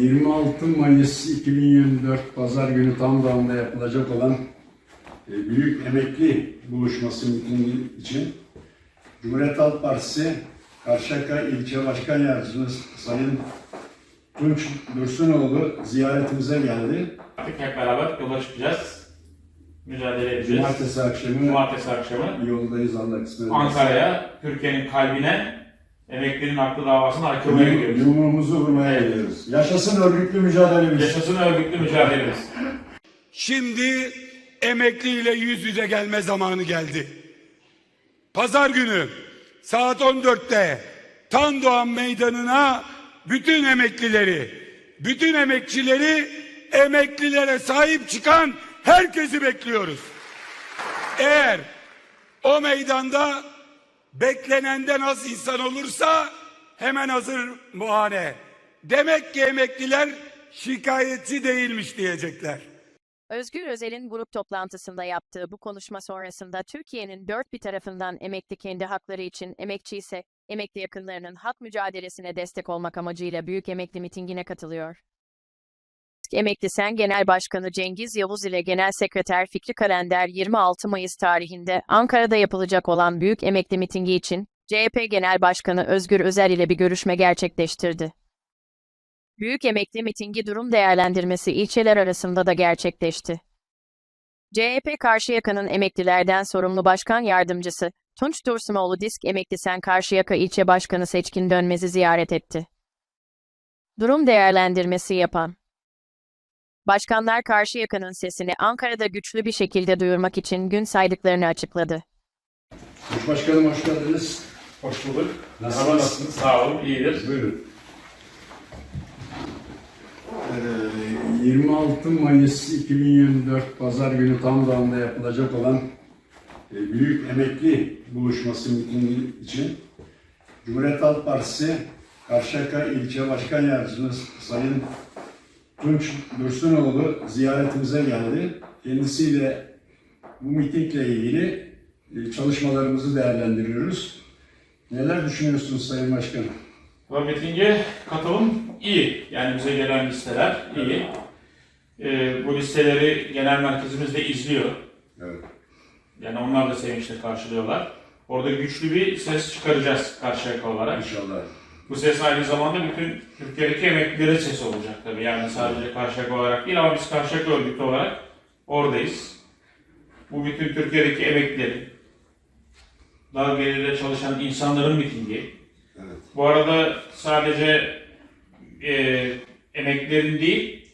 26 Mayıs 2024 Pazar günü tam dağında yapılacak olan e, Büyük Emekli Buluşması mitingi için Cumhuriyet Halk Partisi Karşıyaka İlçe Başkan Yardımcımız Sayın Tunç Dursunoğlu ziyaretimize geldi. Artık hep beraber yola çıkacağız. Mücadele edeceğiz. Cumartesi akşamı Cumartesi akşamı yoldayız Allah kısmet ederse. Ankara'ya, Türkiye'nin kalbine emeklinin haklı davasını haykırmaya gidiyoruz. Yumruğumuzu vurmaya gidiyoruz. Yaşasın örgütlü mücadelemiz. Yaşasın örgütlü mücadelemiz. Şimdi emekliyle yüz yüze gelme zamanı geldi. Pazar günü saat 14'te Tan Doğan Meydanı'na bütün emeklileri, bütün emekçileri, emeklilere sahip çıkan herkesi bekliyoruz. Eğer o meydanda beklenenden az insan olursa hemen hazır muhane. Demek ki emekliler şikayetçi değilmiş diyecekler. Özgür Özel'in grup toplantısında yaptığı bu konuşma sonrasında Türkiye'nin dört bir tarafından emekli kendi hakları için, emekçi ise emekli yakınlarının hak mücadelesine destek olmak amacıyla Büyük Emekli mitingine katılıyor. Emekli Sen Genel Başkanı Cengiz Yavuz ile Genel Sekreter Fikri Kalender 26 Mayıs tarihinde Ankara'da yapılacak olan Büyük Emekli mitingi için CHP Genel Başkanı Özgür Özel ile bir görüşme gerçekleştirdi. Büyük emekli mitingi durum değerlendirmesi ilçeler arasında da gerçekleşti. CHP Karşıyaka'nın emeklilerden sorumlu başkan yardımcısı Tunç Dursunoğlu Disk Emekli Sen Karşıyaka İlçe Başkanı Seçkin Dönmez'i ziyaret etti. Durum değerlendirmesi yapan Başkanlar Karşıyaka'nın sesini Ankara'da güçlü bir şekilde duyurmak için gün saydıklarını açıkladı. Başkanım hoş geldiniz. Hoş bulduk. Nasılsınız? Nasılsınız? Sağ olun, iyidir. Buyurun. Ee, 26 Mayıs 2024 Pazar günü tam dağında yapılacak olan e, Büyük Emekli Buluşması mitingi için Cumhuriyet Halk Partisi Karşıyaka İlçe Başkan Yardımcımız Sayın Tunç Dursunoğlu ziyaretimize geldi. Kendisiyle bu mitingle ilgili e, çalışmalarımızı değerlendiriyoruz. Neler düşünüyorsunuz Sayın Başkanım? Bu mitinge katılım iyi. Yani bize gelen listeler iyi. Ee, bu listeleri genel merkezimiz de izliyor. Evet. Yani onlar da sevinçle karşılıyorlar. Orada güçlü bir ses çıkaracağız Karşıyaka olarak. İnşallah. Bu ses aynı zamanda bütün Türkiye'deki emeklilerin sesi olacak tabii. Yani sadece Karşıyaka olarak değil ama biz Karşıyaka örgütü olarak oradayız. Bu bütün Türkiye'deki emeklilerin, daha geride çalışan insanların mitingi. Evet. Bu arada sadece e, emeklilerin değil,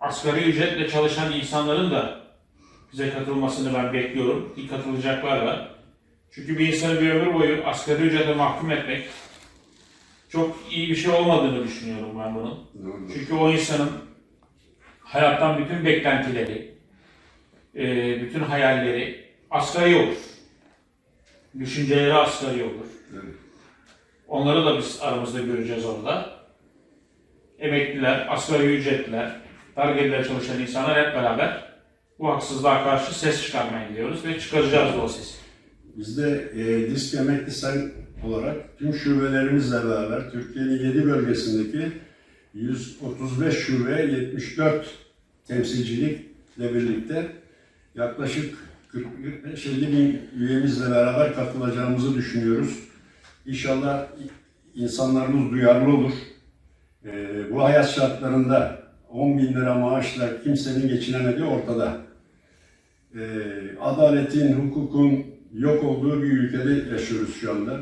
asgari ücretle çalışan insanların da bize katılmasını ben bekliyorum. Ki katılacaklar da. Çünkü bir insanı bir ömür boyu asgari ücrete mahkum etmek çok iyi bir şey olmadığını düşünüyorum ben bunun. Doğrudur. Çünkü o insanın hayattan bütün beklentileri, e, bütün hayalleri asgari olur. Düşünceleri asgari olur. Evet. Onları da biz aramızda göreceğiz orada. Emekliler, asgari ücretliler, dar gelirle çalışan insanlar hep beraber bu haksızlığa karşı ses çıkarmaya gidiyoruz ve çıkaracağız o sesi. Biz de e, Disk Emekli Sen olarak tüm şubelerimizle beraber Türkiye'nin 7 bölgesindeki 135 şube, 74 temsilcilikle birlikte yaklaşık 45-50 bin üyemizle beraber katılacağımızı düşünüyoruz. İnşallah insanlarımız duyarlı olur. E, bu hayat şartlarında 10 bin lira maaşla kimsenin geçinemediği ortada. e, adaletin, hukukun yok olduğu bir ülkede yaşıyoruz şu anda.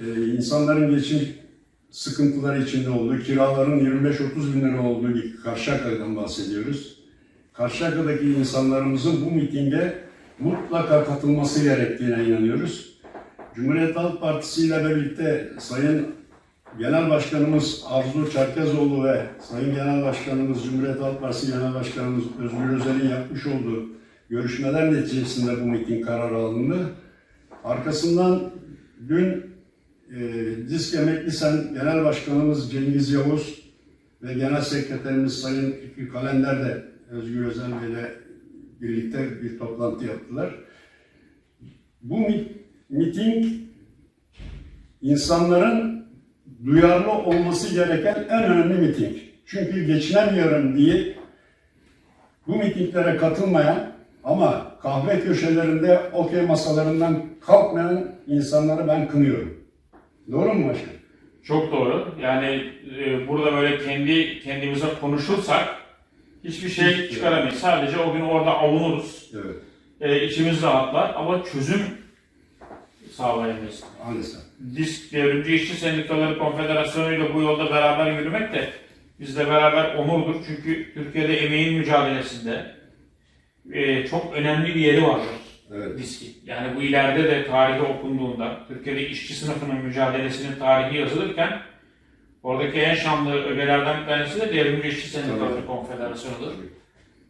E, insanların geçim sıkıntıları içinde olduğu, kiraların 25-30 bin lira olduğu bir Karşıyaka'dan bahsediyoruz. Karşıyaka'daki insanlarımızın bu mitinge mutlaka katılması gerektiğine inanıyoruz. Cumhuriyet Halk Partisi ile birlikte Sayın Genel Başkanımız Arzu Çerkezoğlu ve Sayın Genel Başkanımız Cumhuriyet Halk Partisi Genel Başkanımız Özgür Özel'in yapmış olduğu görüşmeler neticesinde bu miting kararı alındı. Arkasından dün Disk Emekli Sen Genel Başkanımız Cengiz Yavuz ve Genel Sekreterimiz Sayın Fikri Kalender de Özgür Özel ile birlikte bir toplantı yaptılar. Bu mi- miting insanların duyarlı olması gereken en önemli miting. Çünkü geçinemiyorum diye bu mitinglere katılmayan ama kahve köşelerinde okey masalarından kalkmayan insanları ben kınıyorum. Doğru mu başkanım? Çok doğru. Yani e, burada böyle kendi kendimize konuşursak hiçbir şey çıkaramayız. Sadece o gün orada avunuruz. Evet. E, içimiz rahatlar ama çözüm sağlayamayız. Maalesef. Disk Devrimci İşçi Sendikaları Konfederasyonu ile bu yolda beraber yürümek de bizle beraber onurdur. Çünkü Türkiye'de emeğin mücadelesinde e, çok önemli bir yeri vardır Evet. diski. Yani bu ileride de tarihi okunduğunda Türkiye'de işçi sınıfının mücadelesinin tarihi yazılırken oradaki en şanlı ögelerden bir tanesi de Devrimci İşçi Sendikaları. Konfederasyonu'dur.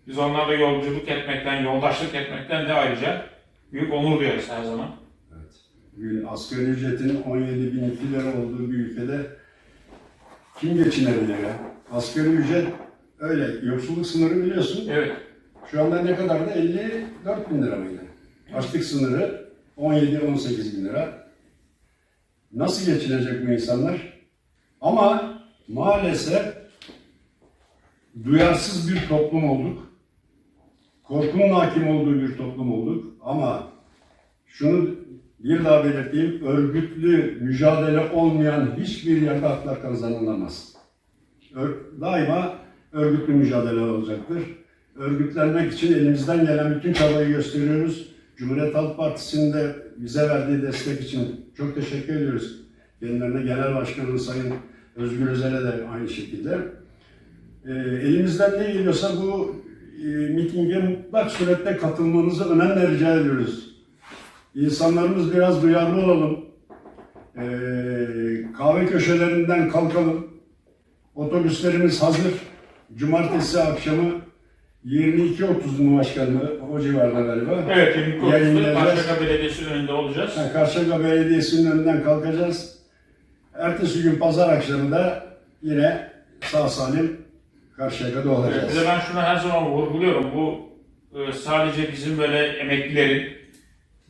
Biz onlarla yolculuk etmekten, yoldaşlık etmekten de ayrıca büyük onur duyarız her zaman. Evet. Bugün asgari ücretin 17 bin lira olduğu bir ülkede kim geçinebilir ya? Asgari ücret öyle. Yoksulluk sınırı biliyorsun. Evet, Şu anda ne kadar da 54 bin lira mıydı? Açlık sınırı 17-18 bin lira. Nasıl geçinecek bu insanlar? Ama maalesef duyarsız bir toplum olduk. Korkunun hakim olduğu bir toplum olduk. Ama şunu bir daha belirteyim, örgütlü mücadele olmayan hiçbir yerde haklar kazanılamaz. Daima örgütlü mücadele olacaktır. Örgütlenmek için elimizden gelen bütün çabayı gösteriyoruz. Cumhuriyet Halk Partisi'nin de bize verdiği destek için çok teşekkür ediyoruz. Kendilerine Genel Başkanımız Sayın Özgür Özel'e de aynı şekilde. Ee, elimizden ne geliyorsa bu e, mitinge mutlak surette katılmanızı önemli rica ediyoruz. İnsanlarımız biraz duyarlı olalım. Ee, kahve köşelerinden kalkalım. Otobüslerimiz hazır. Cumartesi akşamı 22.30 mu başkanım? O civarda galiba. evet 29'da Yayınlayacağız. Karşıyaka Belediyesi önünde olacağız. Ha, Karşıyaka Belediyesi'nin önünden kalkacağız. Ertesi gün pazar akşamı da yine sağ salim Karşıyaka'da Evet, olacağız. bir de ben şunu her zaman vurguluyorum. Bu e, sadece bizim böyle emeklilerin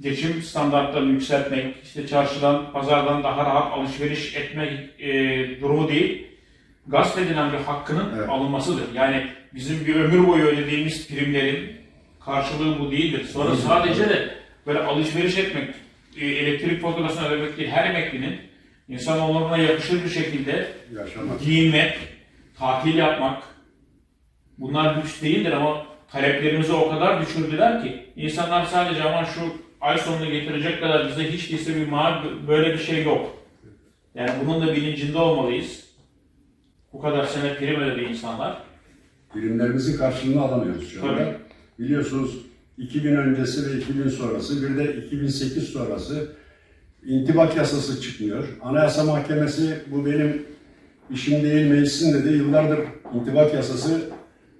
geçim standartlarını yükseltmek, işte çarşıdan, pazardan daha rahat alışveriş etmek e, durumu değil. Gasp edilen bir hakkının Evet. alınmasıdır. Yani bizim bir ömür boyu ödediğimiz primlerin karşılığı bu değildir. Sonra Değil. sadece de böyle alışveriş etmek, e, elektrik faturasını ödemek değil. Her emeklinin insan onuruna yakışır bir şekilde Yaşamak. giyinmek, tatil yapmak bunlar lüks değildir ama taleplerimizi o kadar düşürdüler ki insanlar sadece ama şu ay sonunu getirecek kadar bize hiç değilse bir maaş böyle bir şey yok. Yani bunun da bilincinde olmalıyız. Bu kadar sene prim ödedi insanlar. Birimlerimizin karşılığını alamıyoruz şu anda. Tabii. Biliyorsunuz 2000 öncesi ve 2000 sonrası bir de 2008 sonrası intibak yasası çıkmıyor. Anayasa Mahkemesi bu benim işim değil meclisin dedi. Yıllardır intibak yasası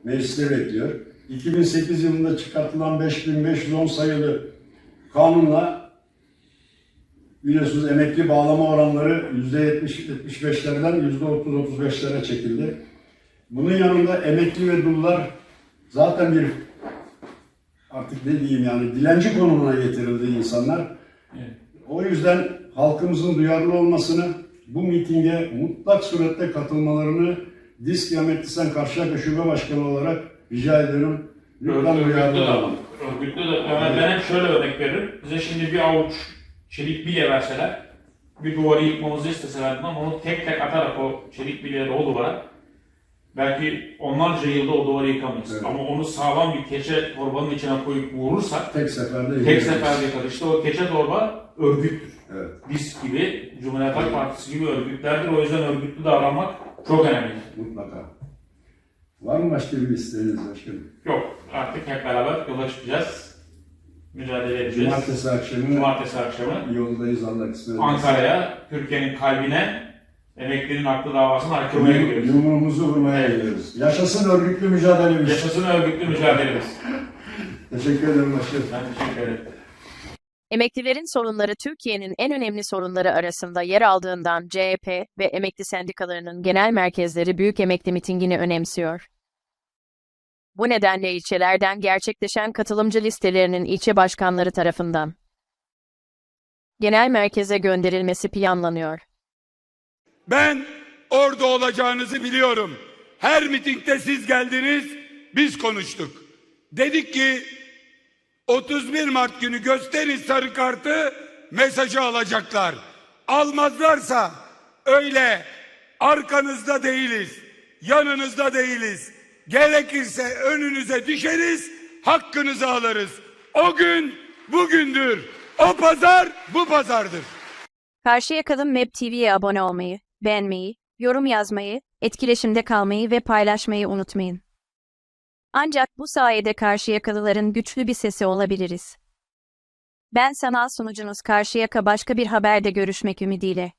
mecliste bekliyor. 2008 yılında çıkartılan 5510 sayılı kanunla biliyorsunuz emekli bağlama oranları %70-75'lerden %30-35'lere çekildi. Bunun yanında emekli ve dullar zaten bir artık ne diyeyim yani dilenci konumuna getirildi insanlar. Evet. O yüzden halkımızın duyarlı olmasını, bu mitinge mutlak surette katılmalarını Disk Emekli Karşıyaka Şube Başkanı olarak rica ediyorum. Lütfen duyarlı de, olun. örgütlü de, yani ben hep şöyle örnek veririm. Bize şimdi bir avuç çelik bilye verseler, bir duvarı yıkmamızı isteseler ama onu tek tek atarak o çelik bilyeleri o duvara belki onlarca yılda o duvarı yıkamayız. Evet. Ama onu sağlam bir keçe torbanın içine koyup vurursak Tek seferde tek seferde yıkar. İşte o keçe torba örgüttür. Evet. Biz gibi, Cumhuriyet Halk Partisi gibi örgütlerdir. O yüzden örgütlü davranmak çok önemli. Mutlaka. Var mı başka bir isteğiniz başkanım? Yok, artık hep beraber yola çıkacağız. Mücadele edeceğiz. Cumartesi akşamı Cumartesi akşamı yoldayız Allah kısmet ederse. Ankara'ya, Türkiye'nin kalbine emeklinin haklı davasını hakkımaya gidiyoruz. Yumruğumuzu vurmaya gidiyoruz. Yaşasın örgütlü mücadelemiz. Yaşasın örgütlü mücadelemiz. Teşekkür ederim başkanım. Ben teşekkür ederim. Emeklilerin sorunları Türkiye'nin en önemli sorunları arasında yer aldığından CHP ve emekli sendikalarının genel merkezleri Büyük Emekli Mitingini önemsiyor. Bu nedenle ilçelerden gerçekleşen katılımcı listelerinin ilçe başkanları tarafından genel merkeze gönderilmesi planlanıyor. Ben orada olacağınızı biliyorum. Her mitingde siz geldiniz, biz konuştuk. Dedik ki 31 Mart günü gösterin sarı kartı mesajı alacaklar. Almazlarsa öyle arkanızda değiliz, yanınızda değiliz. Gerekirse önünüze düşeriz, hakkınızı alırız. O gün bugündür. O pazar bu pazardır. Karşıyakalı Map TV'ye abone olmayı, beğenmeyi, yorum yazmayı, etkileşimde kalmayı ve paylaşmayı unutmayın. Ancak bu sayede Karşıyakalıların güçlü bir sesi olabiliriz. Ben sanal sunucunuz Karşıyaka başka bir haberde görüşmek ümidiyle.